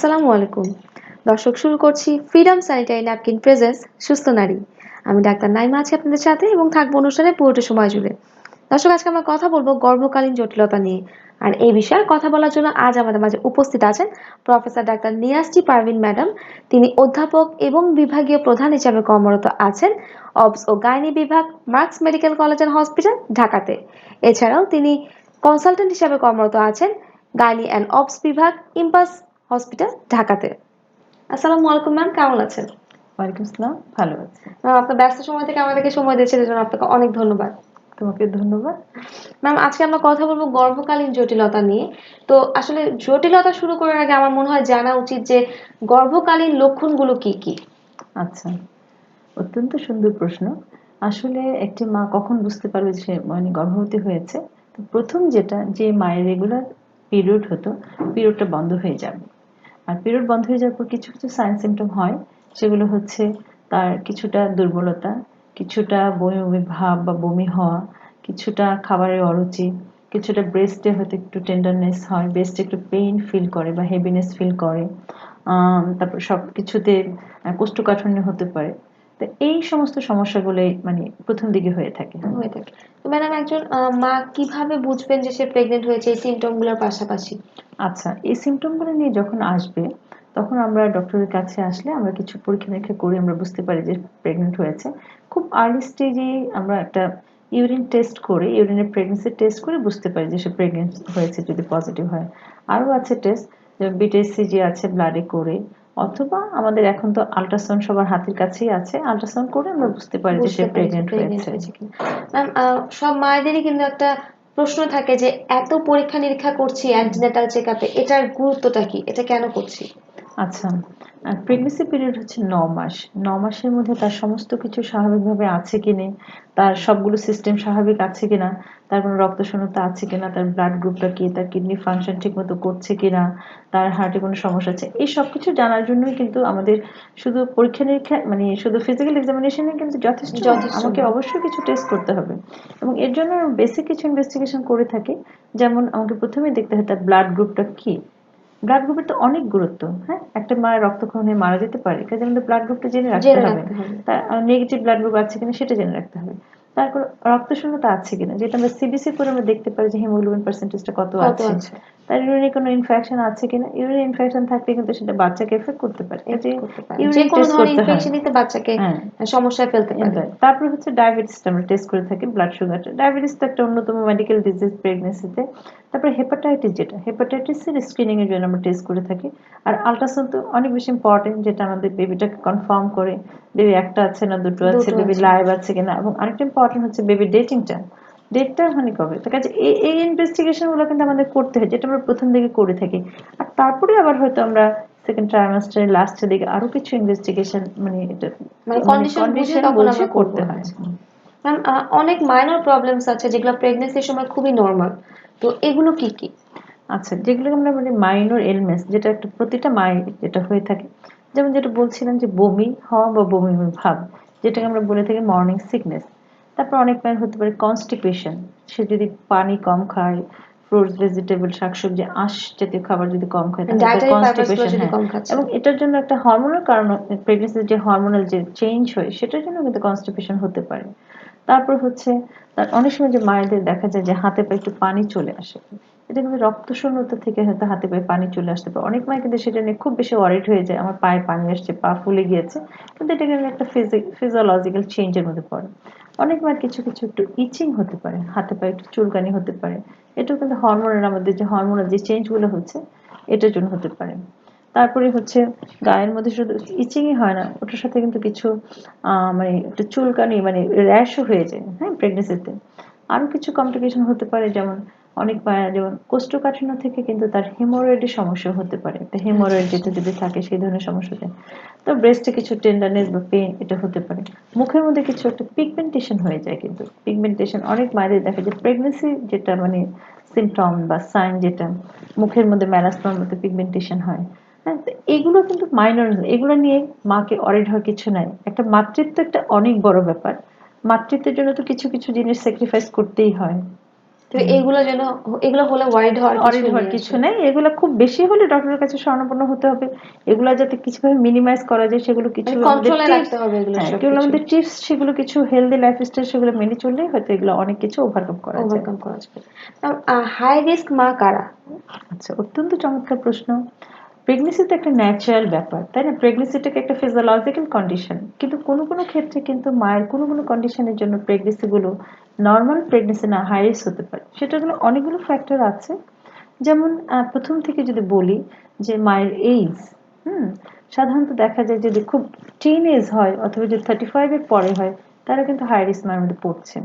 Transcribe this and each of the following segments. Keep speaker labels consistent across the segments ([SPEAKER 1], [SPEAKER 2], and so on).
[SPEAKER 1] আসসালামু আলাইকুম। দর্শক, শুরু করছি ফ্রিডম স্যানিটারি ন্যাপকিন প্রেজেন্স সুস্থ নারী। আমি ডাক্তার নাইমা আছি আপনাদের সাথে এবং থাকব অনুষ্ঠানে পুরোটা সময় জুড়ে। দর্শক, আজকে আমরা কথা বলব গর্ভকালীন জটিলতা নিয়ে। আর এই বিষয়ে কথা বলার জন্য আজ আমাদের মাঝে উপস্থিত আছেন প্রফেসর ডাক্তার নিয়াসটি পারভিন ম্যাডাম। তিনি অধ্যাপক এবং বিভাগীয় প্রধান হিসাবে কর্মরত আছেন অবস ও গাইনি বিভাগ, Marks medical college and hospital, ঢাকাতে। এছাড়াও তিনি কনসালটেন্ট হিসাবে কর্মরত আছেন গাইনি অ্যান্ড অবস বিভাগ ইম্পাস হসপিটাল ঢাকাতে। আসসালামু আলাইকুম ম্যাম কেমন আছেন?
[SPEAKER 2] ওয়ালাইকুম আসসালাম ভালো আছি।
[SPEAKER 1] ম্যাম আপনার ব্যস্ত সময় থেকে আমাদেরকে সময় দিয়েছেন এর জন্য আপনাকে অনেক ধন্যবাদ।
[SPEAKER 2] তোমাকে ধন্যবাদ।
[SPEAKER 1] ম্যাম আজকে আমরা কথা বলব গর্ভকালীন জটিলতা নিয়ে। তো আসলে জটিলতা শুরু করার আগে আমার মনে হয় জানা উচিত যে গর্ভকালীন লক্ষণগুলো কি কি?
[SPEAKER 2] আচ্ছা অত্যন্ত সুন্দর প্রশ্ন। আসলে একটি মা কখন বুঝতে পারবে যে সে মানে গর্ভবতী হয়েছে? তো প্রথম যেটা যে মায়ের রেগুলার পিরিয়ড হতো পিরিয়ডটা বন্ধ হয়ে যাবে। আর পিরিয়ড বন্ধ হয়ে যাওয়ার পর কিছু কিছু সাইন সিমটম হয়, সেগুলো হচ্ছে তার কিছুটা দুর্বলতা, কিছুটা বমি বমি ভাব বা বমি হওয়া, কিছুটা খাবারের অরুচি, কিছুটা ব্রেস্টে হয়তো একটু টেন্ডারনেস হয় ব্রেস্টে একটু পেইন ফিল করে বা হেভিনেস ফিল করে তারপর সব কিছুতে কোষ্ঠকাঠিন্য হতে পারে। তো এই সমস্ত সমস্যাগুলোই মানে প্রথম দিকে হয়ে থাকে।
[SPEAKER 1] হয়ে থাকে। তো ম্যাডাম একজন মা কীভাবে বুঝবেন যে সে প্রেগনেন্ট হয়েছে এই সিমটমগুলোর পাশাপাশি?
[SPEAKER 2] আচ্ছা এই সিমটমগুলো নিয়ে যখন আসবে তখন আমরা ডক্টরের কাছে আসলে আমরা কিছু পরীক্ষা নিরীক্ষা করে আমরা বুঝতে পারি যে প্রেগনেন্ট হয়েছে। খুব আর্লি স্টেজে আমরা একটা ইউরিন টেস্ট করে ইউরিনের প্রেগনেন্সি টেস্ট করে বুঝতে পারি যে সে প্রেগনেন্ট হয়েছে যদি পজিটিভ হয়। আরও আছে টেস্ট বিটিএসসি যে আছে ব্লাডে করে অথবা আমাদের এখন তো আল্ট্রাসাউন্ড সবার হাতের কাছেই আছে আল্ট্রাসাউন্ড করে আমরা বুঝতে পারি যে সে
[SPEAKER 1] বুঝতে পারি যে
[SPEAKER 2] প্রেগনেন্ট
[SPEAKER 1] pregnant
[SPEAKER 2] হয়েছে।
[SPEAKER 1] ম্যাম সব মায়েদেরই কিন্তু একটা প্রশ্ন থাকে যে এত পরীক্ষা নিরীক্ষা করছি অ্যান্টিনেটাল চেক আপে এটার গুরুত্বটা কি? এটা কেন করছি?
[SPEAKER 2] আচ্ছা। প্রেগনেন্সি পিরিয়ড হচ্ছে ন মাস। ন মাসের মধ্যে তার সমস্ত কিছু স্বাভাবিকভাবে আছে কি নেই তার সবগুলো সিস্টেম স্বাভাবিক আছে কিনা তার কোনো রক্ত শূন্যতা আছে কিনা তার ব্লাড গ্রুপটা কি তার কিডনি ফাংশন ঠিক মতো করছে কিনা তার হার্টে কোনো সমস্যা আছে এই সব কিছু জানার জন্যই কিন্তু আমাদের শুধু পরীক্ষা নিরীক্ষা মানে শুধু ফিজিক্যাল এক্সামিনেশনে কিন্তু যথেষ্ট নয়। আমাকে অবশ্যই কিছু টেস্ট করতে হবে। এবং এর জন্য বেসিক কিছু ইনভেস্টিগেশন করে থাকি। যেমন আমাকে প্রথমেই দেখতে হয় তার ব্লাড গ্রুপটা কি। ব্লাড গ্রুপের তো অনেক গুরুত্ব হ্যাঁ? একটা মায়ের রক্তক্ষরণে মারা যেতে পারে কাজে আমাদের ব্লাড গ্রুপটা জেনে রাখতে হবে। তার নেগেটিভ ব্লাড গ্রুপ আছে কিনা সেটা জেনে রাখতে হবে। তারপর রক্ত শূন্যতা আছে কিনা যেটা আমরা সিবিসি করে আমরা দেখতে পারি যে হিমোগ্লোবিন পার্সেন্টেজটা কত আছে। তার ইউরিনে কোনো ইনফেকশন আছে কিনা? ইউরিন ইনফেকশন থাকলে কিন্তু সেটা বাচ্চাকে এফেক্ট করতে পারে।
[SPEAKER 1] যে কোনো ধরনের
[SPEAKER 2] করতে।
[SPEAKER 1] ইনফেকশনই তো বাচ্চাকে
[SPEAKER 2] হ্যাঁ।
[SPEAKER 1] সমস্যায় ফেলতে পারে।
[SPEAKER 2] তারপর হচ্ছে ডায়াবেটিসটা আমরা টেস্ট করে থাকি ব্লাড সুগারটা ডায়াবেটিস তো একটা অন্যতম মেডিকেল ডিজিজ প্রেগনেন্সিতে তারপরে হেপাটাইটিস যেটা হেপাটাইটিসের স্ক্রিনিং এর জন্য আমরা টেস্ট করে থাকি। আর আলট্রাসাউন্ড তো অনেক বেশি ইম্পর্টেন্ট যেটা আমাদের বেবিটাকে কনফার্ম করে বেবি একটা আছে না দুটো আছে বেবি লাইভ আছে। কিনা। এবং আরেকটা ইম্পর্টেন্ট হচ্ছে বেবি ডেটিংটা ডেটটা মানে কবে? তো কাজে এই এই ইনভেস্টিগেশনগুলো কিন্তু আমাদের করতে হয় যেটা আমরা প্রথম দিকে করে থাকি। আর তারপরে আবার হয়তো আমরা সেকেন্ড ট্রাইমাস্টারের লাস্টের দিকে আরও কিছু ইনভেস্টিগেশন মানে এটা
[SPEAKER 1] মানে condition বুঝে তখন আমরা
[SPEAKER 2] করতে। হয়।
[SPEAKER 1] ম্যাম অনেক মাইনর প্রবলেমস আছে যেগুলো প্রেগনেন্সির সময় খুবই নর্মাল তো এগুলো কি কি?
[SPEAKER 2] আচ্ছা যেগুলো আমরা মানে মাইনর এলমেন্টস যেটা একটা প্রতিটা মায়ের যেটা হয়ে থাকে। যেমন যেটা বলছিলাম যে বমি হওয়া বা বমি বমি ভাব যেটাকে আমরা বলে থাকি মর্নিং সিকনেস তারপর অনেক মায়ের হতে পারে কনস্টিপেশন সে যদি পানি কম খায় ফ্রুটস ভেজিটেবল শাকসবজি আঁশ জাতীয় খাবার যদি কম খায় তাহলে কনস্টিপেশন হ্যাঁ।
[SPEAKER 1] খাচ্ছে।
[SPEAKER 2] এবং এটার জন্য একটা হরমোনাল কারণ প্রেগনেন্সির যে হরমোনাল যে চেঞ্জ হয় সেটার জন্য কিন্তু কনস্টিপেশন হতে পারে। তারপর হচ্ছে তার অনেক সময় যে মায়েদের দেখা যায় যে হাতে পায়ে একটু পানি চলে আসে। এটা কিন্তু রক্ত শূন্যতা থেকে হয়তো হাতে পায়ে পানি চলে আসতে পারে। অনেক মায় কিন্তু সেটা নিয়ে খুব বেশি ওয়ারিড হয়ে যায় আমার পায়ে পানি আসছে পা ফুলে গিয়েছে। কিন্তু এটা কিন্তু একটা ফিজিওলজিক্যাল চেঞ্জের মধ্যে পড়ে। অনেক মায়ের কিছু কিছু একটু ইচিং হতে পারে, হাতে পায়ে একটু চুলকানি হতে পারে। এটাও কিন্তু হরমোনের আমাদের যে হরমোনাল যে চেঞ্জগুলো হচ্ছে, এটার জন্য হতে পারে। তারপরে হচ্ছে গায়ের মধ্যে শুধু ইচিংই হয় না, ওটার সাথে কিন্তু কিছু মানে একটু চুলকানি মানে র্যাশও হয়ে যায় হ্যাঁ প্রেগনেন্সিতে আরও কিছু কমপ্লিকেশন হতে পারে, যেমন অনেক যেমন কোষ্ঠকাঠিন্য থেকে কিন্তু তার হেমোরয়েডের সমস্যা হতে পারে। একটা হেমোরয়েড যেটা যদি থাকে সেই ধরনের সমস্যা হতে তো ব্রেস্টে কিছু টেন্ডারনেস বা পেন এটা হতে পারে। মুখের মধ্যে কিছু একটা পিগমেন্টেশন হয়ে যায় কিন্তু। পিগমেন্টেশন অনেক মায়েদের দেখা যায় প্রেগনেন্সি যেটা মানে সিমটম বা সাইন যেটা মুখের মধ্যে ম্যালাসমার মধ্যে পিগমেন্টেশন হয়। হ্যাঁ তো এগুলো কিন্তু মাইনর এগুলো নিয়ে মাকে অরিড হওয়ার কিছু নাই। একটা মাতৃত্ব একটা অনেক বড় ব্যাপার। মাতৃত্বের জন্য তো কিছু কিছু জিনিস স্যাক্রিফাইস করতেই হয়।
[SPEAKER 1] তো এগুলো যেন এগুলো হলে ওয়ারিড হওয়ার
[SPEAKER 2] অরিড হওয়ার কিছু নেই। এগুলো খুব বেশি হলে ডক্টরের কাছে শরণাপন্ন হতে হবে। এগুলো যাতে কিছুভাবে মিনিমাইজ করা যায় সেগুলো কিছু
[SPEAKER 1] কন্ট্রোলে রাখতে হবে এগুলো
[SPEAKER 2] হ্যাঁ, এগুলো আমাদের টিপস সেগুলো কিছু হেলদি লাইফস্টাইল সেগুলো মেনে চললেই হয়তো এগুলো অনেক কিছু ওভারকাম করা যায়।
[SPEAKER 1] ওভারকাম করা যাবে। হাই রিস্ক মা কারা?
[SPEAKER 2] আচ্ছা অত্যন্ত চমৎকার প্রশ্ন। প্রেগনেন্সি তো একটা ন্যাচারাল ব্যাপার তাই না? প্রেগনেন্সিটাকে একটা ফিজিওলজিক্যাল কন্ডিশন কিন্তু কোনো কোনো ক্ষেত্রে কিন্তু মায়ের কোনো কোনো কন্ডিশনের জন্য প্রেগনেন্সি গুলো নর্মাল প্রেগনেন্সি না হাই রিস্ক হতে পারে। সেটাগুলো অনেকগুলো ফ্যাক্টর আছে। যেমন প্রথম থেকে যদি বলি যে মায়ের এইজ হুম সাধারণত দেখা যায় যদি খুব টিন এজ হয় অথবা যদি থার্টি ফাইভের পরে হয় তারা কিন্তু হাই রিস্ক মায়ের মধ্যে পড়ছেন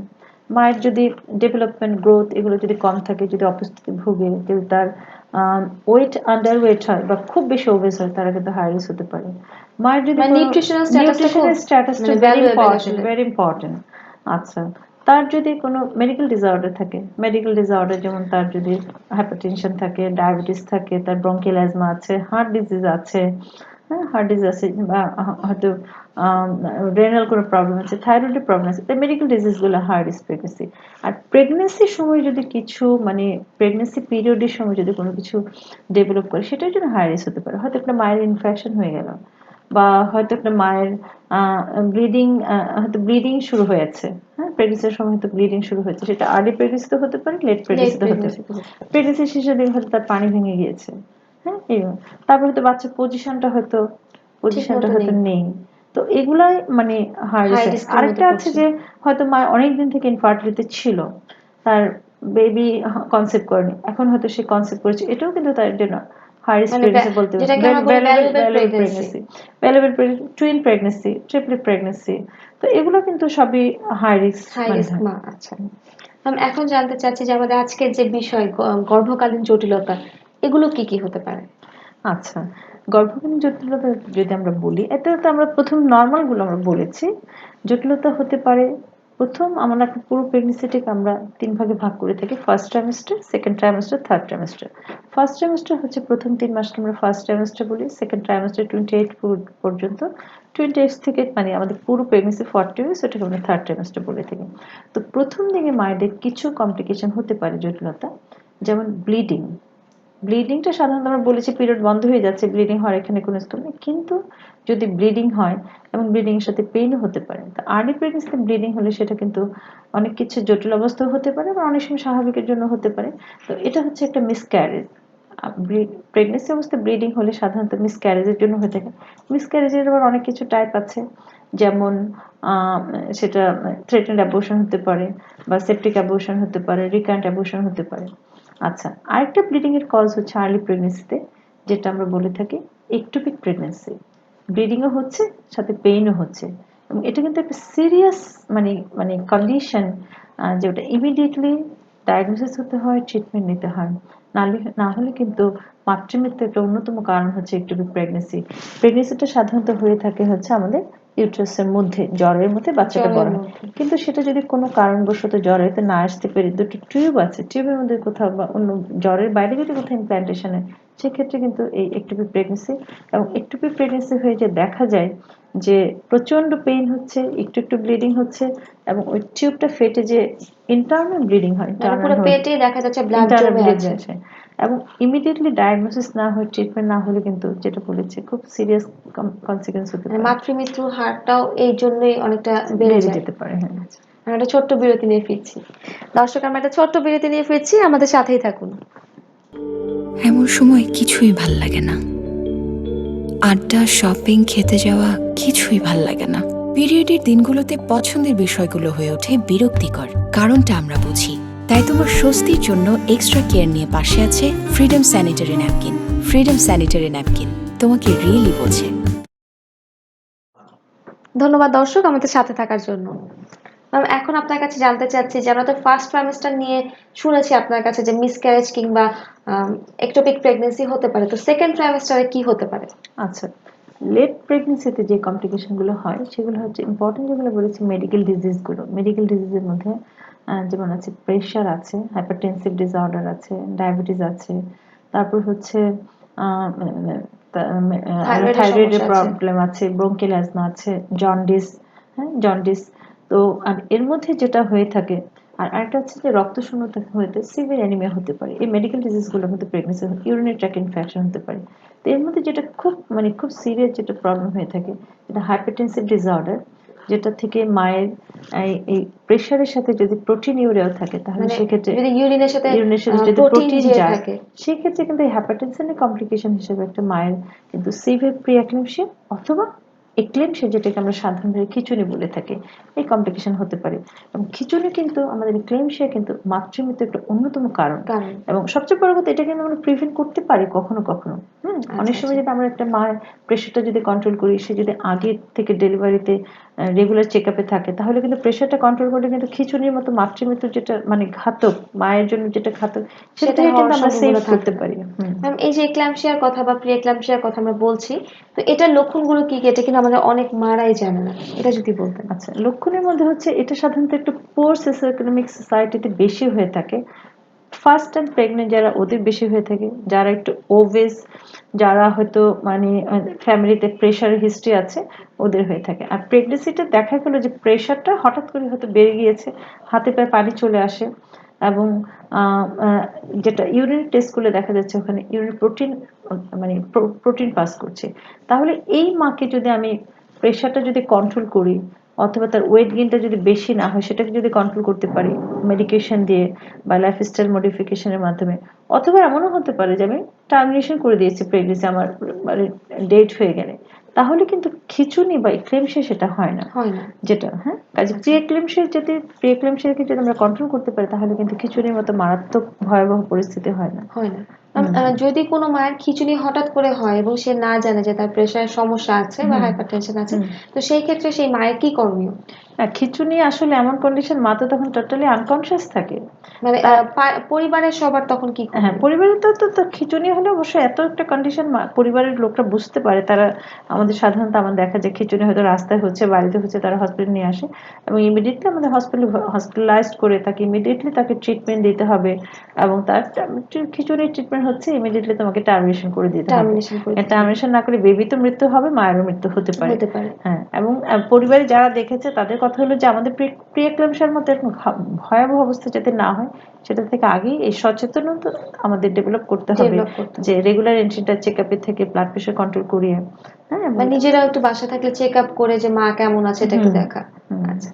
[SPEAKER 2] মায়ের যদি ডেভেলপমেন্ট গ্রোথ এগুলো যদি কম থাকে যদি অপুষ্টিতে ভুগে যদি তার ওয়েট আন্ডার ওয়েট হয় বা খুব বেশি ওবেস হয় তারা কিন্তু হাই রিস্ক হতে পারে। মায়ের যদি
[SPEAKER 1] খুব
[SPEAKER 2] স্ট্যাটাসটা। ভেরি ইম্পর্টেন্ট আচ্ছা তার যদি কোনো মেডিকেল ডিসঅর্ডার থাকে মেডিকেল ডিসঅর্ডার যেমন তার যদি হাইপারটেনশন থাকে ডায়াবেটিস থাকে, তার ব্রঙ্কিয়াল আছে হার্ট ডিজিজ আছে হ্যাঁ হার্ট ডিজিজ আছে, বা হয়তো রেনাল কোনো প্রবলেম আছে থাইরয়েডের প্রবলেম আছে, তাই মেডিকেল ডিজিজগুলো হাই রিস্ক প্রেগনেন্সি আর প্রেগনেন্সির সময় যদি কিছু মানে প্রেগনেন্সি পিরিয়ডের সময় যদি কোনো কিছু ডেভেলপ করে, সেটার জন্য হাই রিস্ক হতে পারে। হয়তো একটা মায়ের ইনফেকশন হয়ে গেল। বা হয়তো একটা মায়ের ব্লিডিং হয়তো ব্লিডিং শুরু হয়েছে। হ্যাঁ প্রেগনেন্সির সময় হয়তো ব্লিডিং শুরু হয়েছে। সেটা আর্লি প্রেগনেন্সিতে হতে পারে লেট প্রেগনেন্সিতে হতে পারে। প্রেগনেন্সির শেষের দিকে হয়তো তার পানি ভেঙে গিয়েছে। হ্যাঁ এইরকম। তারপর হয়তো বাচ্চার পজিশনটা হয়তো পজিশনটা হয়তো
[SPEAKER 1] নেই।
[SPEAKER 2] তো এগুলাই মানে হাই রিস্ক আরেকটা আছে যে হয়তো মা অনেকদিন থেকে ইনফার্টিলিটি ছিল। তার বেবি কনসেপ্ট করেনি। এখন হয়তো সে কনসেপ্ট করেছে। এটাও কিন্তু তার জন্য রিস্ক
[SPEAKER 1] মানে
[SPEAKER 2] বলতে pregnancy valuable twin pregnancy triplet pregnancy তো এগুলো কিন্তু সবই হাই রিস্ক
[SPEAKER 1] হাই রিস্ক মা আচ্ছা। এখন জানতে চাচ্ছি যে আমাদের আজকের যে বিষয় গর্ভকালীন জটিলতা এগুলো কি কি হতে পারে?
[SPEAKER 2] আচ্ছা। গর্ভকালীন জটিলতা যদি আমরা বলি এটা তো আমরা প্রথম নর্মালগুলো আমরা বলেছি। জটিলতা হতে পারে প্রথম আমরা পুরো প্রেগনেন্সিটাকে আমরা তিন ভাগে ভাগ করে থাকি first trimester second trimester third trimester first trimester হচ্ছে প্রথম তিন মাসকে আমরা ফার্স্ট ট্রাইমেস্টার বলি সেকেন্ড ট্রাইমেস্টার টোয়েন্টি এইট পর্যন্ত। টোয়েন্টি এইট থেকে মানে আমাদের পুরো প্রেগনেন্সি ফর্টি উইকস ওটাকে আমরা থার্ড ট্রাইমেস্টার বলে থাকি। তো প্রথম দিকে মায়েদের কিছু কমপ্লিকেশন হতে পারে জটিলতা, যেমন ব্লিডিং ব্লিডিংটা সাধারণত আমরা বলেছি পিরিয়ড বন্ধ হয়ে যাচ্ছে ব্লিডিং হওয়ার এখানে কোনো স্কোপ নেই। কিন্তু যদি ব্লিডিং হয়, এবং ব্লিডিং এর সাথে পেইনও হতে পারে, তো আর্লি প্রেগনেন্সিতে ব্লিডিং হলে সেটা কিন্তু অনেক কিছু জটিল অবস্থা হতে পারে, বা অনেক সময় স্বাভাবিকের জন্য হতে পারে। তো এটা হচ্ছে একটা মিসক্যারেজ প্রেগনেন্সি অবস্থায় ব্লিডিং হলে সাধারণত মিসক্যারেজের জন্য হয়ে থাকে। মিসক্যারেজের আবার অনেক কিছু টাইপ আছে, যেমন সেটা থ্রেটেন্ড অ্যাবর্শন হতে পারে, বা সেপটিক অ্যাবর্শন হতে পারে রিকারেন্ট অ্যাবর্শন হতে পারে। আচ্ছা আরেকটা ব্লিডিং এর কজ হচ্ছে আর্লি প্রেগনেন্সিতে যেটা আমরা বলে থাকি একটুপিক প্রেগনেন্সি ব্লিডিংও হচ্ছে, সাথে পেইনও হচ্ছে। এবং এটা কিন্তু একটা সিরিয়াস মানে মানে কন্ডিশন যেটা ইমিডিয়েটলি ডায়াগনোসিস হতে হয় ট্রিটমেন্ট নিতে হয়। না হলে কিন্তু মাতৃমৃত্যু একটা অন্যতম কারণ হচ্ছে একটু প্রেগনেন্সি প্রেগনেন্সিটা সাধারণত হয়ে থাকে হচ্ছে আমাদের ইউট্রাসের মধ্যে জ্বরের মধ্যে বাচ্চাটা বড় হয়। কিন্তু সেটা যদি কোনো কারণবশত জ্বরেতে না আসতে পেরে দুটো টিউব আছে। টিউবের মধ্যে কোথাও বা অন্য জ্বরের বাইরে যদি কোথাও ইমপ্ল্যান্টেশন হয় সেক্ষেত্রে কিন্তু এই একটুপি প্রেগনেন্সি এবং একটুপি প্রেগনেন্সি হয়ে যে দেখা যায় যে প্রচণ্ড পেইন হচ্ছে একটু একটু ব্লিডিং হচ্ছে এবং ওই টিউবটা ফেটে যে ইন্টারনাল ব্লিডিং হয়
[SPEAKER 1] মানে পুরো পেটে দেখা যাচ্ছে ব্লাড জমে আছে।
[SPEAKER 2] এবং ইমিডিয়েটলি ডায়াগনোসিস না হয়ে ট্রিটমেন্ট না হলে কিন্তু যেটা বলেছে খুব সিরিয়াস কনসিকুয়েন্স হতে
[SPEAKER 1] মানে
[SPEAKER 2] পারে।
[SPEAKER 1] মাতৃমৃত্যুর হারটাও এই জন্যই অনেকটা বেড়ে
[SPEAKER 2] যেতে পারে হ্যাঁ।
[SPEAKER 1] আমরা একটা ছোট্ট বিরতি নিয়ে ফিরছি। দর্শক আমরা একটা ছোট্ট বিরতি নিয়ে ফিরছি আমাদের সাথেই থাকুন।
[SPEAKER 3] এমন সময় কিছুই ভালো লাগে না। আড্ডা শপিং খেতে যাওয়া কিছুই ভালো লাগে না। পিরিয়ডের দিনগুলোতে পছন্দের বিষয়গুলো হয়ে ওঠে বিরক্তিকর। কারণটা আমরা বুঝি। তাই তোমার স্বস্তির জন্য এক্সট্রা কেয়ার নিয়ে পাশে আছে freedom sanitary napkin freedom sanitary napkin তোমাকে রিয়েলি বোঝে।
[SPEAKER 1] ধন্যবাদ দর্শক আমাদের সাথে থাকার জন্য। ম্যাম এখন আপনার কাছে জানতে চাচ্ছি যে আমরা তো ফার্স্ট ট্রাইমেস্টার নিয়ে শুনেছি আপনার কাছে যে মিসক্যারেজ কিংবা একটোপিক প্রেগনেন্সি হতে পারে। তো সেকেন্ড ট্রাইমেস্টারে কি হতে পারে?
[SPEAKER 2] আচ্ছা লেট প্রেগনেন্সিতে যে কমপ্লিকেশনগুলো হয় সেগুলো হচ্ছে ইম্পর্টেন্ট যেগুলো বলেছি মেডিকেল ডিজিজগুলো। মেডিকেল ডিজিজের মধ্যে যেমন আছে প্রেশার আছে হাইপারটেনসিভ ডিসঅর্ডার আছে ডায়াবেটিস আছে তারপর হচ্ছে থাইরয়েডের প্রবলেম আছে। ব্রঙ্কিয়াল অ্যাজমা আছে জন্ডিস হ্যাঁ জন্ডিস তো আর এর মধ্যে যেটা হয়ে থাকে আর আরেকটা হচ্ছে যে রক্ত শূন্যতা হতে সিভিয়ার অ্যানিমিয়া হতে পারে এই মেডিকেল ডিজিজগুলোর মধ্যে প্রেগনেন্সি ইউরিনারি ট্র্যাক ইনফেকশন হতে পারে। তো এর মধ্যে যেটা খুব মানে খুব সিরিয়াস যেটা প্রবলেম হয়ে থাকে যেটা হাইপারটেনসিভ ডিসঅর্ডার যেটা থেকে মায়ের এই- প্রেশারের সাথে যদি প্রোটিন ইউরিয়াও থাকে তাহলে
[SPEAKER 1] মানে
[SPEAKER 2] সেক্ষেত্রে
[SPEAKER 1] যদি ইউরিনের সাথে
[SPEAKER 2] ইউরিনের সাথে যদি প্রোটিন
[SPEAKER 1] যায় থাকে।
[SPEAKER 2] সেক্ষেত্রে কিন্তু এই হ্যাপাটাইটিসের কমপ্লিকেশন হিসেবে একটা মায়ের কিন্তু সিভিয়ার প্রি অথবা এক্লেমশিয়া যেটাকে আমরা সাধারণভাবে খিচুনি বলে থাকি এই কমপ্লিকেশন হতে পারে। এবং খিচুনি কিন্তু আমাদের এক্লেমশিয়া কিন্তু মাতৃমৃত্যু একটা অন্যতম কারণ। এবং সবচেয়ে বড় কথা এটা কিন্তু আমরা প্রিভেন্ট করতে পারি কখনো কখনো। হুম? অনেক
[SPEAKER 1] আচ্ছা,
[SPEAKER 2] সময় যদি আমরা একটা মায়ের প্রেশারটা যদি কন্ট্রোল করি সে যদি আগে থেকে ডেলিভারিতে রেগুলার চেক আপে থাকে তাহলে কিন্তু প্রেশারটা কন্ট্রোল করলে কিন্তু খিচুনির মতো মাতৃমৃত্যুর যেটা মানে ঘাতক মায়ের জন্য যেটা ঘাতক সেটা কিন্তু আমরা সেভ করতে পারি।
[SPEAKER 1] ম্যাম এই যে এক্লামশিয়ার কথা বা প্রি এক্লামশিয়ার কথা আমরা বলছি তো এটার লক্ষণগুলো কি কি? এটা কিন্তু আমাদের অনেক মারাই জানে না। এটা যদি বলতেন।
[SPEAKER 2] আচ্ছা লক্ষণের মধ্যে হচ্ছে এটা সাধারণত একটু পোর সোশ্যোইকোনমিক সোসাইটিতে বেশি হয়ে থাকে। ফার্স্ট টাইম প্রেগনেন্ট যারা ওদের বেশি হয়ে থাকে। যারা একটু ওভেস যারা হয়তো মানে ফ্যামিলিতে প্রেশারের হিস্ট্রি আছে, ওদের হয়ে থাকে। আর প্রেগনেন্সিটা দেখা গেলো যে প্রেশারটা হঠাৎ করে হয়তো বেড়ে গিয়েছে, হাতে পায়ে পানি চলে আসে এবং যেটা ইউরিন টেস্ট করলে দেখা যাচ্ছে ওখানে ইউরিন প্রোটিন মানে প্রোটিন পাস করছে। তাহলে এই মাকে যদি আমি প্রেশারটা যদি কন্ট্রোল করি অথবা তার ওয়েট গেইনটা যদি বেশি না হয় সেটাকে যদি কন্ট্রোল করতে পারি মেডিকেশন দিয়ে বা লাইফস্টাইল মডিফিকেশনের মাধ্যমে অথবা এমনও হতে পারে যে আমি টার্মিনেশন করে দিয়েছি প্রেগনেন্সি আমার মানে ডেট হয়ে গেলে তাহলে কিন্তু খিচুনি বা এক্লেমশিয়া সেটা হয় না। যেটা হ্যাঁ? কাজে প্রি এক্লেমশিয়া যদি প্রি এক্লেমশিয়াকে যদি আমরা কন্ট্রোল করতে পারি তাহলে কিন্তু খিচুনির মতো মারাত্মক ভয়াবহ পরিস্থিতি হয় না।
[SPEAKER 1] হয় না। যদি কোনো মায়ের খিচুনি হঠাৎ করে হয় এবং সে না জানে যে তার প্রেশারের সমস্যা আছে বা। হাইপারটেনশন আছে তো সেই ক্ষেত্রে সেই মায়ের কি করণীয়?
[SPEAKER 2] না খিচুনি আসলে এমন কন্ডিশন মা তো তখন টোটালি আনকনসিয়াস থাকে।
[SPEAKER 1] মানে পরিবারের সবার তখন কি?
[SPEAKER 2] হ্যাঁ পরিবারের তো তো- তো খিচুনি হলে অবশ্যই এত একটা কন্ডিশন পরিবারের লোকরা বুঝতে পারে। তারা আমাদের সাধারণত আমার দেখা যায় খিচুনি হয়তো রাস্তায় হচ্ছে বাড়িতে হচ্ছে তারা হসপিটাল নিয়ে আসে এবং ইমিডিয়েটলি আমাদের হসপিটাল হসপিটালাইজড করে তাকে ইমিডিয়েটলি তাকে ট্রিটমেন্ট দিতে হবে এবং তার খিচুনির ট্রিটমেন্ট হচ্ছে ইমিডিয়েটলি তোমাকে টার্মিনেশন করে দিতে হবে।
[SPEAKER 1] টার্মিনেশন
[SPEAKER 2] না করে বেবি তো মৃত্যু হবে মায়েরও মৃত্যু হতে পারে। হ্যাঁ এবং পরিবারে যারা দেখেছে তাদের কথা হলো যে আমাদের প্রিয়ক্লামশার মতো এরকম ভয়াবহ অবস্থা যাতে না হয় সেটা থেকে আগেই এই সচেতনতা আমাদের ডেভেলপ করতে হবে।
[SPEAKER 1] ডেভেলপ করতে হবে।
[SPEAKER 2] যে রেগুলার এন্ট্রিটা চেক আপের থেকে ব্লাড প্রেশার কন্ট্রোল করিয়ে হ্যাঁ
[SPEAKER 1] নিজেরাও একটু বাসা থাকলে চেক আপ করে যে মা কেমন আছে এটা একটু দেখা। আচ্ছা।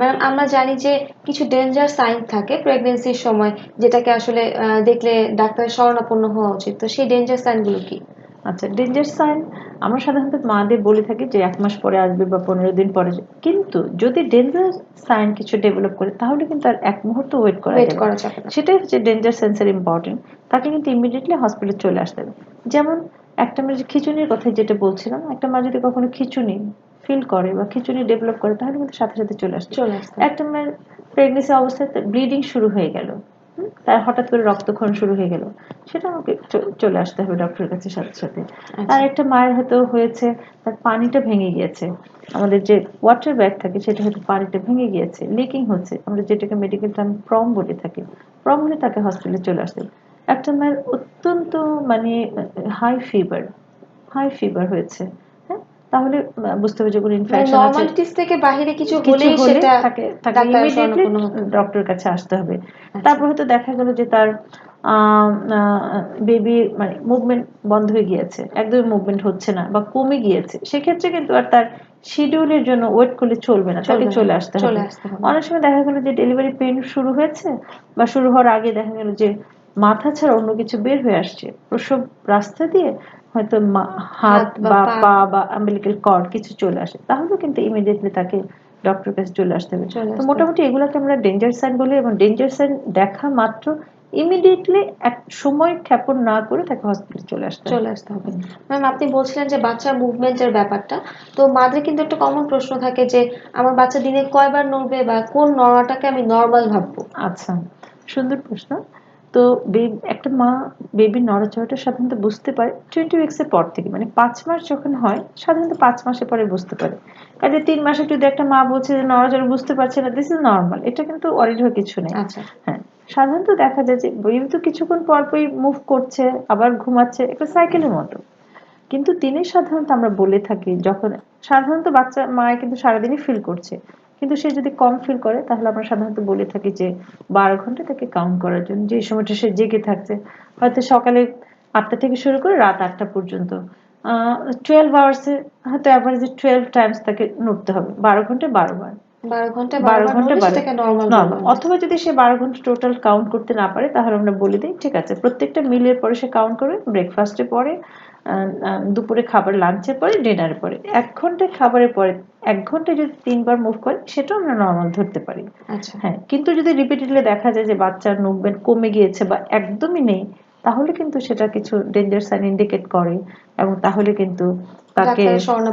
[SPEAKER 1] ম্যাম আমরা জানি যে কিছু ডেঞ্জার সাইন থাকে প্রেগনেন্সির সময় যেটাকে আসলে দেখলে ডাক্তারের শরণাপন্ন হওয়া উচিত। তো সেই ডেঞ্জার সাইনগুলো কি?
[SPEAKER 2] আচ্ছা ডেঞ্জার সাইন আমরা সাধারণত মাদের বলে থাকি যে এক মাস পরে আসবে বা পনেরো দিন পরে। কিন্তু যদি ডেঞ্জার সাইন কিছু ডেভেলপ করে তাহলে কিন্তু আর এক মুহূর্ত ওয়েট করা যাবে সেটাই হচ্ছে ডেঞ্জার সেন্সার ইম্পর্টেন্ট তাকে কিন্তু ইমিডিয়েটলি হসপিটালে চলে আসতে হবে। যেমন একটা মেয়ে যে খিচুনির কথা যেটা বলছিলাম একটা মা যদি কখনো খিচুনি ফিল করে বা খিচুনি ডেভেলপ করে তাহলে কিন্তু সাথে সাথে চলে আসছে।
[SPEAKER 1] চলে হবে।
[SPEAKER 2] একটা মেয়ের প্রেগনেন্সি অবস্থায় ব্লিডিং শুরু হয়ে গেল। তার হঠাৎ করে রক্তক্ষরণ শুরু হয়ে গেল। সেটা আমাকে চলে আসতে হবে ডক্টরের কাছে সাথে সাথে।
[SPEAKER 1] আচ্ছা।
[SPEAKER 2] আর একটা মায়ের হয়তো হয়েছে তার পানিটা ভেঙে গিয়েছে। আমাদের যে ওয়াটার ব্যাগ থাকে সেটা হয়তো পানিটা ভেঙে গিয়েছে লিকিং হচ্ছে। আমরা যেটাকে মেডিকেল টার্ম প্রম বলে থাকি প্রম হলে তাকে হসপিটালে চলে আসতে। একটা মায়ের অত্যন্ত মানে হাই ফিভার হাই ফিভার হয়েছে হ্যাঁ? তাহলে বুঝতে হবে যে কোনো
[SPEAKER 1] মানে
[SPEAKER 2] ইনফেকশন আছে
[SPEAKER 1] নর্মালিটিস থেকে বাইরে কিছু হলেই
[SPEAKER 2] হলে
[SPEAKER 1] সেটা
[SPEAKER 2] তাকে তাকে ইমিডিয়েটলি ডক্টরের কাছে আসতে হবে।
[SPEAKER 1] আচ্ছা।
[SPEAKER 2] তারপর হয়তো দেখা গেল যে তার বেবি মানে মুভমেন্ট বন্ধ হয়ে গিয়েছে একদমই মুভমেন্ট হচ্ছে না বা কমে গিয়েছে। সেক্ষেত্রে কিন্তু আর তার শিডিউলের জন্য ওয়েট করলে চলবে না তাকে চলে আসতে হবে।
[SPEAKER 1] চলে আসতে হবে।
[SPEAKER 2] অনেক সময় দেখা গেল যে ডেলিভারি পেন শুরু হয়েছে বা শুরু হওয়ার আগে দেখা গেল যে মাথা ছাড়া অন্য কিছু বের হয়ে আসছে। প্রসব রাস্তা দিয়ে হয়তো হাত
[SPEAKER 1] বা পা।
[SPEAKER 2] বা আম্বিলিক্যাল কর্ড কিছু চলে আসে। তাহলে কিন্তু ইমিডিয়েটলি তাকে ডক্টর কাছে চলে আসতে হবে। তো মোটামুটি এগুলোকে আমরা ডেঞ্জার সাইন বলি এবং ডেঞ্জার সাইন দেখা মাত্র ইমিডিয়েটলি এক সময় ক্ষেপণ না করে তাকে হসপিটালে চলে আসতে
[SPEAKER 1] চলে আসতে হবে। ম্যাম আপনি বলছিলেন যে বাচ্চার মুভমেন্টের ব্যাপারটা। তো মাদের কিন্তু একটা কমন প্রশ্ন থাকে যে আমার বাচ্চা দিনে কয়বার নড়বে বা কোন নড়াটাকে আমি নর্মাল ভাববো?
[SPEAKER 2] আচ্ছা সুন্দর প্রশ্ন। তো একটা মা বেবির নড়াচড়াটা সাধারণত বুঝতে পারে টোয়েন্টি উইক্স এর পর থেকে। মানে পাঁচ মাস যখন হয় সাধারণত পাঁচ মাসের পরে বুঝতে পারে। কাজে তিন মাসে যদি একটা মা বলছে যে নড়াচড়া বুঝতে পারছে না দিস ইজ নর্মাল এটা কিন্তু অরিজিনাল কিছু নেই।
[SPEAKER 1] আচ্ছা।
[SPEAKER 2] হ্যাঁ সাধারণত দেখা যায় যে বেবি তো কিছুক্ষণ পর পরই মুভ করছে আবার ঘুমাচ্ছে একটা সাইকেলের মতো। কিন্তু দিনে সাধারণত আমরা বলে থাকি যখন সাধারণত বাচ্চা মায়ের কিন্তু সারাদিনই ফিল করছে। কিন্তু সে যদি কম ফিল করে তাহলে আমরা সাধারণত বলে থাকি যে বারো ঘণ্টা তাকে কাউন্ট করার জন্য যে সময়টা সে জেগে থাকছে। হয়তো সকালে আটটা থেকে শুরু করে রাত আটটা পর্যন্ত। টুয়েলভ আওয়ার্সে হয়তো অ্যাভারেজে টুয়েলভ টাইমস তাকে নড়তে হবে। বারো ঘন্টায় বারো বার। অথবা যদি সে বারো ঘণ্টা টোটাল কাউন্ট করতে না পারে তাহলে আমরা বলে দিই ঠিক আছে প্রত্যেকটা মিলের পরে সে কাউন্ট করবে ব্রেকফাস্টে পরে দুপুরে খাবার লাঞ্চের পরে ডিনারের পরে। এক ঘন্টায় খাবারের পরে এক ঘন্টায় যদি তিনবার মুভ করে সেটাও আমরা নর্মাল ধরতে পারি।
[SPEAKER 1] আচ্ছা।
[SPEAKER 2] হ্যাঁ কিন্তু যদি রিপিটেডলি দেখা যায় যে বাচ্চার মুভমেন্ট কমে গিয়েছে বা একদমই নেই তাহলে কিন্তু সেটা কিছু ডেঞ্জার সাইন ইন্ডিকেট করে এবং তাহলে কিন্তু তাকে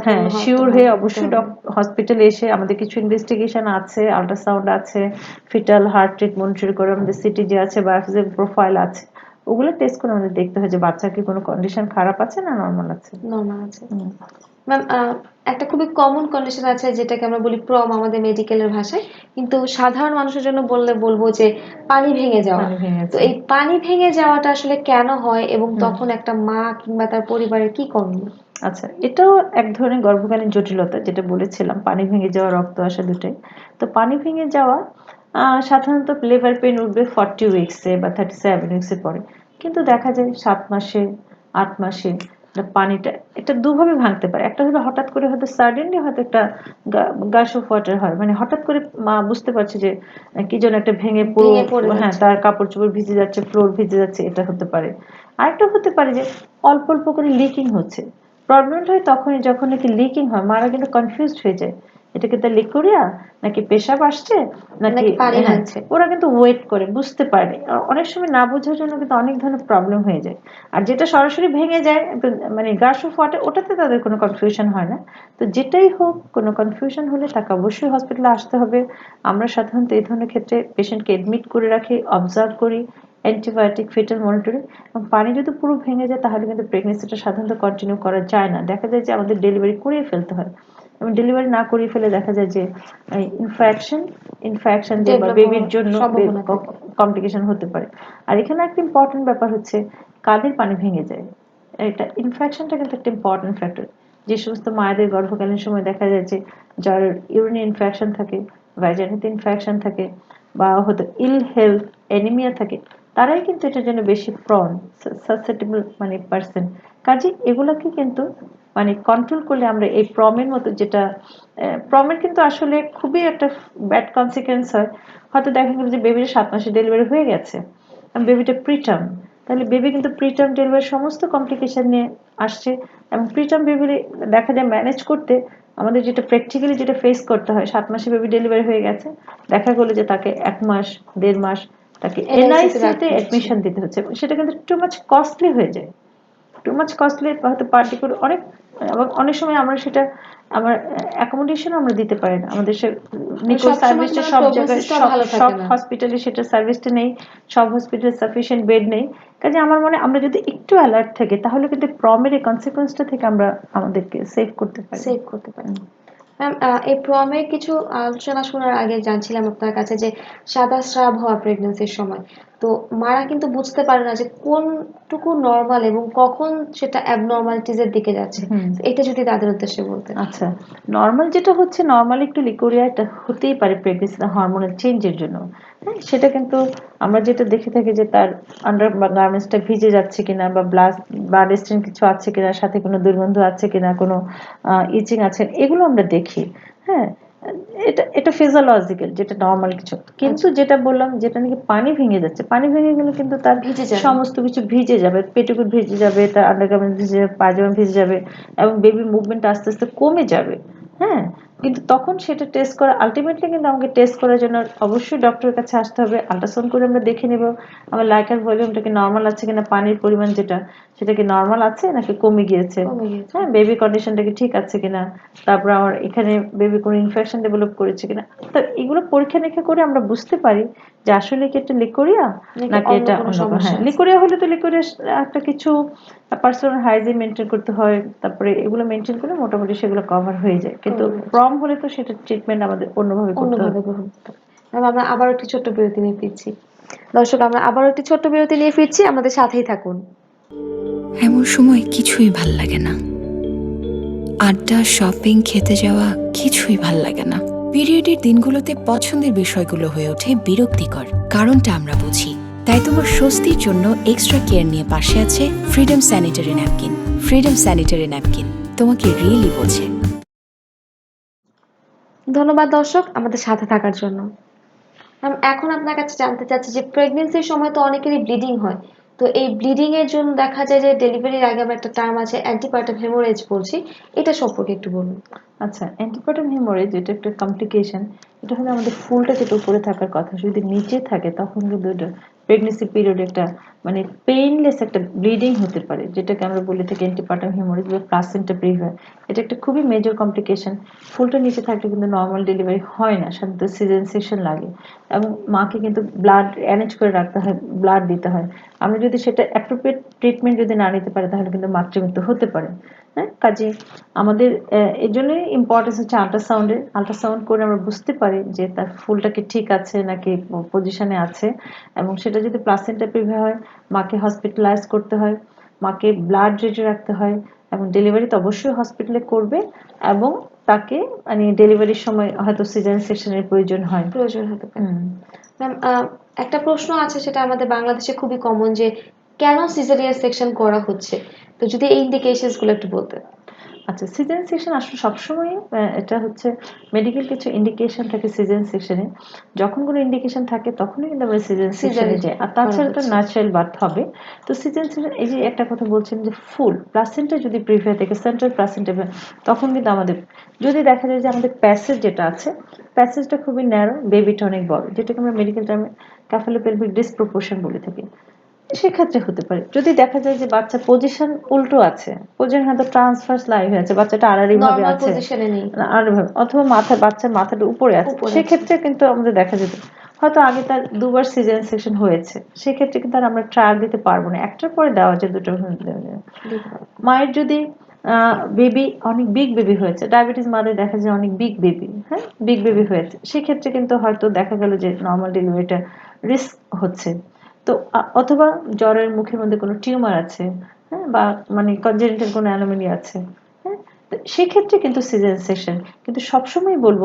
[SPEAKER 2] হ্যাঁ শিওর হয়ে অবশ্যই। হসপিটালে এসে আমাদের কিছু ইনভেস্টিগেশন আছে আল্ট্রাসাউন্ড আছে ফিটাল হার্ট রেট মনিটর করে আমাদের সিটি যে আছে বায়োফিজিক প্রোফাইল আছে। ওগুলো টেস্ট করে আমাদের দেখতে হয় যে বাচ্চার কি কোনো কন্ডিশন খারাপ আছে না নর্মাল আছে?
[SPEAKER 1] নর্মাল আছে। ম্যাম একটা খুবই কমন কন্ডিশন আছে যেটাকে আমরা বলি প্রম আমাদের মেডিকেলের ভাষায়। কিন্তু সাধারণ মানুষের জন্য বললে বলব যে পানি ভেঙে যাওয়া। তো এই পানি ভেঙে যাওয়াটা আসলে কেন হয় এবং তখন একটা মা কিংবা তার পরিবারের কি করণীয়
[SPEAKER 2] আচ্ছা এটাও এক ধরনের গর্ভকালীন জটিলতা যেটা বলেছিলাম পানি ভেঙে যাওয়া রক্ত আসা দুটাই। তো পানি ভেঙে যাওয়া সাধারণত লেবার পেন উঠবে ফর্টি উইক্সে বা থার্টি সেভেন উইক্সে পরে। কিন্তু দেখা যায় সাত মাসে আট মাসে পানিটা এটা দুভাবে ভাঙতে পারে। একটা হলো হঠাৎ করে হয়তো সাডেনলি হয়তো একটা গাছ অফ ওয়াটার হয়। মানে হঠাৎ করে মা বুঝতে পারছে যে কি যেন একটা ভেঙে পুরো হ্যাঁ তার কাপড় চোপড় ভিজে যাচ্ছে ফ্লোর ভিজে যাচ্ছে এটা হতে পারে। আরেকটা হতে পারে যে অল্প অল্প করে লিকিং হচ্ছে। প্রবলেমটা হয় তখনই যখন নাকি লিকিং হয় মারা কিন্তু কনফিউজড হয়ে যায়। এটা কি তার লিকুরিয়া নাকি পেশাব আসছে নাকি হ্যাঁ, ওরা কিন্তু ওয়েট করে বুঝতে পারে। অনেক সময় না বোঝার জন্য কিন্তু অনেক ধরনের প্রবলেম হয়ে যায়। আর যেটা সরাসরি ভেঙে যায় মানে গাছ ওয়াটার ওটাতে তাদের কোনো কনফিউশন হয় না। তো যেটাই হোক কোনো কনফিউশন হলে তাকে অবশ্যই হসপিটালে আসতে হবে। আমরা সাধারণত এই ধরনের ক্ষেত্রে পেশেন্টকে এডমিট করে রাখি অবজার্ভ করি অ্যান্টিবায়োটিক ফিটাল মনিটরিং এবং পানি যদি পুরো ভেঙে যায় তাহলে কিন্তু প্রেগনেন্সিটা সাধারণত কন্টিনিউ করা যায় না। দেখা যায় যে আমাদের ডেলিভারি করিয়ে ফেলতে হয়। এবং ডেলিভারি না করিয়ে ফেলে দেখা যায় যে দিয়ে বা
[SPEAKER 1] Develop
[SPEAKER 2] বেবির জন্য। কমপ্লিকেশন হতে পারে। আর এখানে একটা ইম্পর্টেন্ট ব্যাপার হচ্ছে কাদের পানি ভেঙে যায়? এটা ইনফেকশনটা কিন্তু একটা ইম্পর্টেন্ট ফ্যাক্টর যে সমস্ত মায়েদের গর্ভকালীন সময় দেখা যায় যে যার ইউরিন ইনফেকশন থাকে ভ্যাজানিতে ইনফেকশন থাকে বা হয়তো ইল হেলথ অ্যানিমিয়া থাকে তারাই কিন্তু এটার জন্য বেশি প্রন সাসেটেবল মানে পার্সন কাজে এগুলোকে কিন্তু মানে কন্ট্রোল করলে আমরা এই প্রমের মতো যেটা প্রমের কিন্তু আসলে খুবই একটা ব্যাড কনসিকুয়েন্স হয়। হয়তো দেখা গেল যে বেবির সাত মাসে ডেলিভারি হয়ে গেছে। বেবিটা প্রিটার্ম তাহলে বেবি কিন্তু প্রিটার্ম ডেলিভারি সমস্ত কমপ্লিকেশন নিয়ে আসছে। এবং প্রিটার্ম বেবি দেখা যায় ম্যানেজ করতে আমাদের যেটা প্র্যাকটিক্যালি যেটা ফেস করতে হয় সাত মাসে বেবি ডেলিভারি হয়ে গেছে। দেখা গেলো যে তাকে এক মাস দেড় মাস তাকে এনআইসিতে। অ্যাডমিশন দিতে হচ্ছে। সেটা কিন্তু টু মাচ কস্টলি হয়ে যায়। টু মাচ কস্টলি হয়তো পার্টিকুলার অনেক এবং অনেক সময় আমরা সেটা আমার অ্যাকোমোডেশন আমরা দিতে পারি না। আমাদের সে নিকো সার্ভিসটা সব জায়গায় সব। হসপিটালে সেটা সার্ভিসটা নেই সব হসপিটালে সাফিসিয়েন্ট বেড নেই। কাজে আমার মনে আমরা যদি একটু অ্যালার্ট থাকি তাহলে কিন্তু প্রমের এই কনসিকোয়েন্সটা থেকে আমরা আমাদেরকে সেভ করতে পারি।
[SPEAKER 1] সেভ করতে পারি। ম্যাম এই প্রমের কিছু আলোচনা শোনার আগে জানছিলাম আপনার কাছে যে সাদা স্রাব হওয়া প্রেগনেন্সির সময়। তো মারা কিন্তু বুঝতে পারে না যে কোনটুকু নর্মাল এবং কখন সেটা অ্যাবনর্মালিটিস এর দিকে যাচ্ছে। এটা যদি তাদের উদ্দেশ্যে বলতেন।
[SPEAKER 2] আচ্ছা নর্মাল যেটা হচ্ছে নর্মাল একটু লিকোরিয়া এটা হতেই পারে প্রেগনেন্সিতে হরমোনাল চেঞ্জের জন্য। হ্যাঁ সেটা কিন্তু আমরা যেটা দেখে থাকি যে তার আন্ডার গার্মেন্টসটা ভিজে যাচ্ছে কিনা বা ব্লাড ব্লাড স্টেন কিছু আছে কিনা সাথে কোনো দুর্গন্ধ আছে কিনা কোনো ইচিং আছে এগুলো আমরা দেখি। হ্যাঁ এটা এটা ফিজিওলজিক্যাল যেটা নর্মাল কিছু। কিন্তু যেটা বললাম যেটা নাকি পানি ভেঙে যাচ্ছে পানি ভেঙে গেলে কিন্তু তার
[SPEAKER 1] ভিজে যাবে।
[SPEAKER 2] সমস্ত কিছু ভিজে যাবে পেটিকুট ভিজে যাবে তার আন্ডারগার্মেন্ট ভিজে যাবে পায়জামা ভিজে যাবে এবং বেবি মুভমেন্ট আস্তে আস্তে কমে যাবে হ্যাঁ? কিন্তু তখন সেটা টেস্ট করা আলটিমেটলি কিন্তু আমাকে টেস্ট করার জন্য অবশ্যই ডক্টরের কাছে আসতে হবে। আল্ট্রাসাউন্ড করে আমরা দেখে নেব আমার লাইকার ভলিউমটা কি নর্মাল আছে কিনা পানির পরিমাণ যেটা সেটা কি নর্মাল আছে নাকি কমে গিয়েছে?
[SPEAKER 1] কমে গিয়েছে।
[SPEAKER 2] হ্যাঁ বেবি কন্ডিশনটা কি ঠিক আছে কিনা তারপর আমার এখানে বেবি কোনো ইনফেকশন ডেভেলপ করেছে কিনা। তো এগুলো পরীক্ষা নিরীক্ষা করে আমরা বুঝতে পারি যে আসলে কি এটা লিকোরিয়া
[SPEAKER 1] নাকি
[SPEAKER 2] এটা অন্য কোনো-
[SPEAKER 1] সমস্যা
[SPEAKER 2] হ্যাঁ লিকোরিয়া হলে তো লিকোরিয়া একটা কিছু পার্সোনাল হাইজিন মেনটেন করতে হয় তারপরে এগুলো মেনটেন করলে মোটামুটি সেগুলো কভার হয়ে যায়। কিন্তু প্রম হলে তো সেটা ট্রিটমেন্ট আমাদের অন্যভাবে করতে হবে।
[SPEAKER 1] আমরা আবার একটি ছোট্ট বিরতি নিয়ে ফিরছি। দর্শক আমরা আবার একটি ছোট্ট বিরতি নিয়ে ফিরছি। আমাদের সাথেই থাকুন।
[SPEAKER 3] এমন সময় কিছুই ভালো লাগে না। আড্ডা শপিং খেতে যাওয়া কিছুই ভালো লাগে না। পিরিয়ডের দিনগুলোতে পছন্দের বিষয়গুলো হয়ে ওঠে বিরক্তিকর। কারণটা আমরা বুঝি। তাই তোমার স্বস্তির জন্য এক্সট্রা কেয়ার নিয়ে পাশে আছে freedom sanitary napkin freedom sanitary napkin তোমাকে রিয়েলি বোঝে।
[SPEAKER 1] ধন্যবাদ দর্শক আমাদের সাথে থাকার জন্য। এখন আপনার কাছে জানতে চাচ্ছি যে প্রেগনেন্সির সময় তো অনেকেরই ব্লিডিং হয়। তো এই ব্লিডিং এর জন্য দেখা যায় যে ডেলিভারির আগে আমরা একটা টার্ম আছে অ্যান্টিপার্টাম হেমোরেজ বলছি। এটা সম্পর্কে একটু বলুন।
[SPEAKER 2] আচ্ছা অ্যান্টিপার্টাম হেমোরেজ এটা একটা কমপ্লিকেশন এটা হলো আমাদের ফুলটা যেটা উপরে থাকার কথা। যদি নিচে থাকে, তখন কিন্তু প্রেগনেন্সি পিরিয়ডে একটা মানে পেইনলেস একটা ব্লিডিং হতে পারে, যেটাকে আমরা বলে থাকি অ্যান্টিপার্টাম হেমোরেজ বা প্লাসেন্টা প্রিভিয়ার এটা একটা খুবই মেজর কমপ্লিকেশন ফুলটা নিচে থাকলে কিন্তু নর্মাল ডেলিভারি হয় না, সাধারণত সিজন লাগে। এবং মাকে কিন্তু ব্লাড অ্যারেঞ্জ করে রাখতে হয় ব্লাড দিতে হয়। আমরা যদি সেটা অ্যাপ্রোপ্রিয়েট ট্রিটমেন্ট যদি না নিতে পারি, তাহলে কিন্তু মাতৃমৃত্যু হতে পারে। হ্যাঁ? কাজে আমাদের আহ, এই জন্যই ইম্পর্টেন্স হচ্ছে আল্ট্রাসাউন্ডের আল্ট্রাসাউন্ড করে আমরা বুঝতে পারি যে তার ফুলটা কি ঠিক আছে নাকি পজিশনে আছে। এবং সেটা যদি প্লাসেন্টা প্রিভে হয় মাকে হসপিটালাইজ করতে হয় মাকে ব্লাড রেডি রাখতে হয় এবং ডেলিভারি তো অবশ্যই হসপিটালে করবে এবং তাকে মানে ডেলিভারির সময় হয়তো সিজন সেকশনের প্রয়োজন হয়।
[SPEAKER 1] প্রয়োজন হতে পারে। ম্যাম একটা প্রশ্ন আছে সেটা আমাদের বাংলাদেশে খুবই কমন যে কেন সিজারিয়ান সেকশন করা হচ্ছে? তো যদি এই ইন্ডিকেশনসগুলো একটু বলতেন।
[SPEAKER 2] আচ্ছা সিজন সেকশন আসলে সবসময় এটা হচ্ছে মেডিকেল কিছু ইন্ডিকেশন থাকে সিজন সেকশনে যখন কোনো ইন্ডিকেশন থাকে তখনই কিন্তু আমরা সিজন সেকশনে যাই। আর তাছাড়া তো ন্যাচারাল বার্থ হবে। তো সিজন সেকশন এই যে একটা কথা বলছেন যে ফুল প্লাসেন্টা যদি প্রিফার থেকে সেন্ট্রাল প্লাসেন্টা তখন কিন্তু আমাদের যদি দেখা যায় যে আমাদের প্যাসেজ যেটা আছে প্যাসেজটা খুবই ন্যারো বেবিটা অনেক বড় যেটাকে আমরা মেডিকেল টার্মে ক্যাফালোপেলভিক ডিসপ্রপোর্শন বলে থাকি। সেক্ষেত্রে হতে পারে। যদি দেখা যায় যে বাচ্চা পজিশন উল্টো আছে পজিশন হয়তো ট্রান্সফার্স লাইভ হয়ে আছে বাচ্চাটা আড়াআড়ি ভাবে আছে আড়াআড়ি ভাবে অথবা মাথা বাচ্চার মাথাটা উপরে আছে। সেক্ষেত্রে কিন্তু আমাদের দেখা যেত হয়তো আগে তার দুবার সিজন সেকশন হয়েছে সেক্ষেত্রে কিন্তু আর আমরা ট্রায়াল দিতে পারব না। একটার পরে দেওয়া যায় দুটো। মায়ের যদি বেবি অনেক বিগ বেবি হয়েছে ডায়াবেটিস মাদের দেখা যায় অনেক বিগ বেবি হ্যাঁ? বিগ বেবি হয়েছে। সেক্ষেত্রে কিন্তু হয়তো দেখা গেল যে নর্মাল ডেলিভারিটা রিস্ক হচ্ছে। তো অথবা জ্বরের মুখের মধ্যে কোনো টিউমার আছে হ্যাঁ বা মানে কনজেনিটাল কোনো অ্যানোমালি আছে হ্যাঁ তো সেক্ষেত্রে কিন্তু সিজন সেকশন কিন্তু সবসময় বলব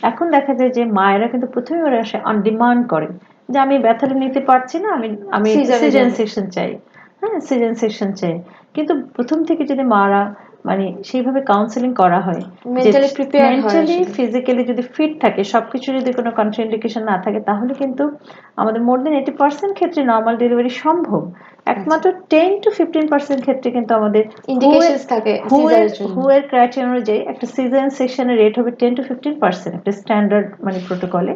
[SPEAKER 2] এখন দেখা যায় যে মায়েরা কিন্তু প্রথমে ওরা আসে অন ডিমান্ড করে যে আমি ব্যথাটা নিতে পারছি না আমি আমি
[SPEAKER 1] যাবে।
[SPEAKER 2] সেকশন চাই হ্যাঁ সিজন সেকশন চাই কিন্তু প্রথম থেকে যদি মারা মানে সেইভাবে কাউন্সেলিং করা হয়।
[SPEAKER 1] Prepared হয়
[SPEAKER 2] মেন্টালি। ফিজিক্যালি যদি ফিট থাকে সবকিছু যদি কোনো কন্ট্রাইন্ডিকেশন না থাকে তাহলে কিন্তু আমাদের মোর দেন এইটি পার্সেন্ট ক্ষেত্রে নর্মাল ডেলিভারি সম্ভব। একমাত্র টেন টু ফিফটিন পার্সেন্ট ক্ষেত্রে কিন্তু আমাদের
[SPEAKER 1] ইন্ডিকেশনস থাকে
[SPEAKER 2] হুয়ের ক্রাইটেরিয়া অনুযায়ী একটা সিজন সেকশনের রেট হবে টেন টু ফিফটিন পার্সেন্ট একটা স্ট্যান্ডার্ড মানে প্রোটোকলে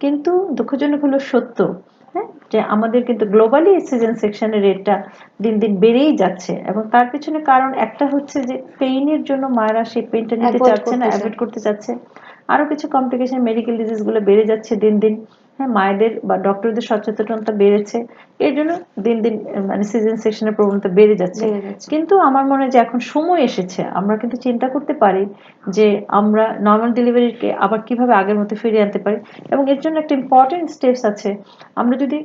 [SPEAKER 2] কিন্তু দুঃখজনক হলো সত্য। হ্যাঁ যে আমাদের কিন্তু গ্লোবালি সিজন সেকশনের রেটটা দিন দিন বেড়েই যাচ্ছে। এবং তার পিছনে কারণ একটা হচ্ছে যে পেইনের জন্য মায়েরা সেই পেইনটা নিতে চাচ্ছে না অ্যাভয়েড করতে চাচ্ছে। আরও কিছু কমপ্লিকেশন মেডিকেল ডিজিজগুলো বেড়ে যাচ্ছে দিন দিন। হ্যাঁ মায়েদের বা ডক্টরদের সচেতনতা বেড়েছে। এর জন্য দিন দিন মানে সিজন সেকশনের প্রবণতা বেড়ে যাচ্ছে। কিন্তু আমার মনে হয় যে এখন সময় এসেছে আমরা কিন্তু চিন্তা করতে পারি যে আমরা নর্মাল ডেলিভারিকে আবার কীভাবে আগের মতো ফিরিয়ে আনতে পারি। এবং এর জন্য একটা ইম্পর্টেন্ট স্টেপস আছে। আমরা যদি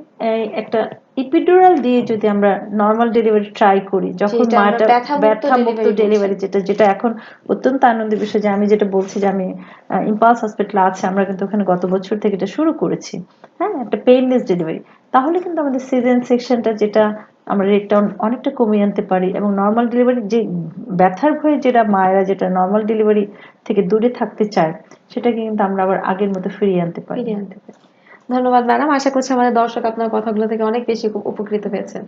[SPEAKER 2] একটা ইপিডুরাল দিয়ে যদি আমরা নর্মাল ডেলিভারি ট্রাই করি যখন মাটা ব্যথা মুক্ত ডেলিভারি যেটা যেটা এখন অত্যন্ত আনন্দের বিষয় যে আমি যেটা বলছি যে আমি ইম্পালস হসপিটাল আছে আমরা কিন্তু ওখানে গত বছর থেকে এটা শুরু করেছি। হ্যাঁ একটা পেইনলেস ডেলিভারি তাহলে কিন্তু আমাদের সিজন সেকশনটা যেটা আমরা রেটটা অনেকটা কমিয়ে আনতে পারি এবং নর্মাল ডেলিভারি যে ব্যথার ভয়ে যেটা মায়েরা যেটা নর্মাল ডেলিভারি থেকে দূরে থাকতে চায় সেটাকে কিন্তু আমরা আবার আগের মতো ফিরিয়ে আনতে পারি।
[SPEAKER 1] ফিরিয়ে আনতে পারি। ধন্যবাদ ম্যাডাম। আশা করছি আমাদের দর্শক আপনার কথাগুলো থেকে অনেক বেশি উপ- উপকৃত হয়েছে।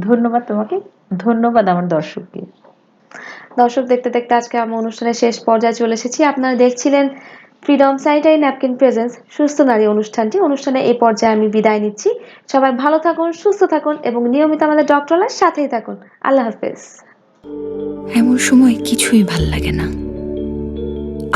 [SPEAKER 2] ধন্যবাদ তোমাকে। ধন্যবাদ আমার দর্শককে।
[SPEAKER 1] দর্শক দেখতে দেখতে আজকে আমার অনুষ্ঠানের শেষ পর্যায়ে চলে এসেছি। আপনারা দেখছিলেন ফ্রিডম স্যানিটারি ন্যাপকিন প্রেজেন্স সুস্থ নারী অনুষ্ঠানটি। অনুষ্ঠানে এই পর্যায়ে আমি বিদায় নিচ্ছি। সবাই ভালো থাকুন, সুস্থ থাকুন এবং নিয়মিত আমাদের ডক্টরের সাথেই থাকুন। আল্লাহ হাফেজ।
[SPEAKER 3] এমন সময় কিছুই ভালো লাগে না।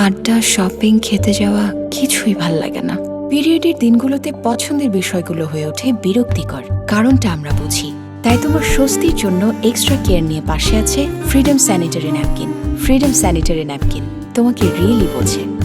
[SPEAKER 3] আড্ডা, শপিং, খেতে যাওয়া কিছুই ভালো লাগে না। পিরিয়ডের দিনগুলোতে পছন্দের বিষয়গুলো হয়ে ওঠে বিরক্তিকর। কারণটা আমরা বুঝি। তাই তোমার স্বস্তির জন্য এক্সট্রা কেয়ার নিয়ে পাশে আছে freedom sanitary napkin freedom sanitary napkin তোমাকে রিয়েলি বোঝে।